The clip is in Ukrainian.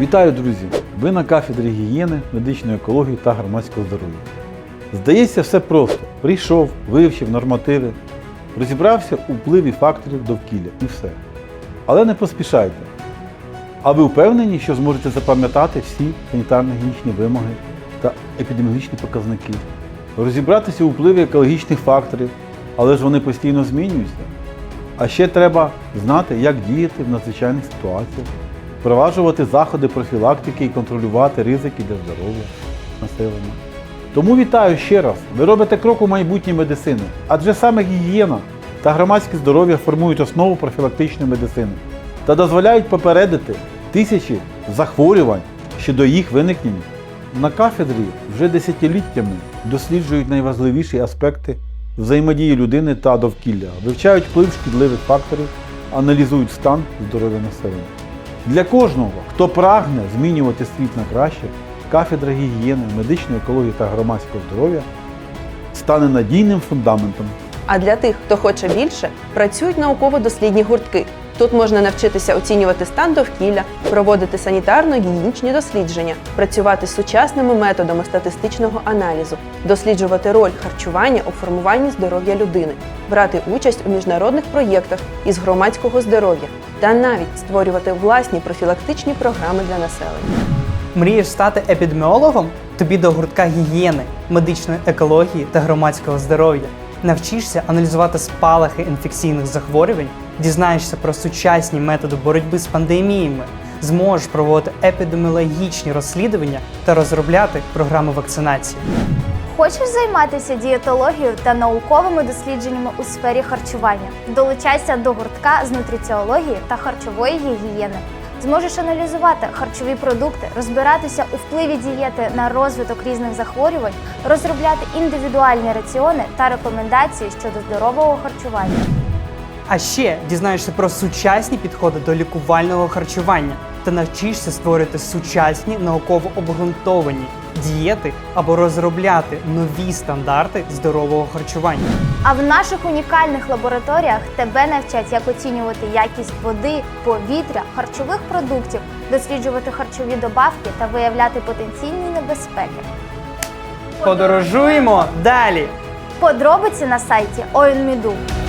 Вітаю, друзі! Ви на кафедрі гігієни, медичної екології та громадського здоров'я. Здається, все просто. Прийшов, вивчив нормативи, розібрався у впливі факторів довкілля і все. Але не поспішайте. А ви впевнені, що зможете запам'ятати всі санітарно-гігієнічні вимоги та епідеміологічні показники, розібратися у впливі екологічних факторів, але ж вони постійно змінюються. А ще треба знати, як діяти в надзвичайних ситуаціях, впроваджувати заходи профілактики і контролювати ризики для здоров'я населення. Тому вітаю ще раз! Ви робите крок у майбутнє медицини, адже саме гігієна та громадське здоров'я формують основу профілактичної медицини та дозволяють попередити тисячі захворювань щодо їх виникнення. На кафедрі вже десятиліттями досліджують найважливіші аспекти взаємодії людини та довкілля, вивчають вплив шкідливих факторів, аналізують стан здоров'я населення. Для кожного, хто прагне змінювати світ на краще, кафедра гігієни, медичної екології та громадського здоров'я стане надійним фундаментом А для тих, хто хоче більше, працюють науково-дослідні гуртки. Тут можна навчитися оцінювати стан довкілля, проводити санітарно-гігієнічні дослідження, працювати з сучасними методами статистичного аналізу, досліджувати роль харчування у формуванні здоров'я людини, брати участь у міжнародних проєктах із громадського здоров'я та навіть створювати власні профілактичні програми для населення. Мрієш стати епідеміологом? Тобі до гуртка гігієни, медичної екології та громадського здоров'я. Навчишся аналізувати спалахи інфекційних захворювань, дізнаєшся про сучасні методи боротьби з пандеміями, зможеш проводити епідеміологічні розслідування та розробляти програми вакцинації. Хочеш займатися дієтологією та науковими дослідженнями у сфері харчування? Долучайся до гуртка з нутриціології та харчової гігієни. Зможеш аналізувати харчові продукти, розбиратися у впливі дієти на розвиток різних захворювань, розробляти індивідуальні раціони та рекомендації щодо здорового харчування. А ще дізнаєшся про сучасні підходи до лікувального харчування та навчишся створити сучасні науково обґрунтовані дієти або розробляти нові стандарти здорового харчування. А в наших унікальних лабораторіях тебе навчать, як оцінювати якість води, повітря, харчових продуктів, досліджувати харчові добавки та виявляти потенційні небезпеки. Подорожуємо далі! Подробиці на сайті ONMEDU.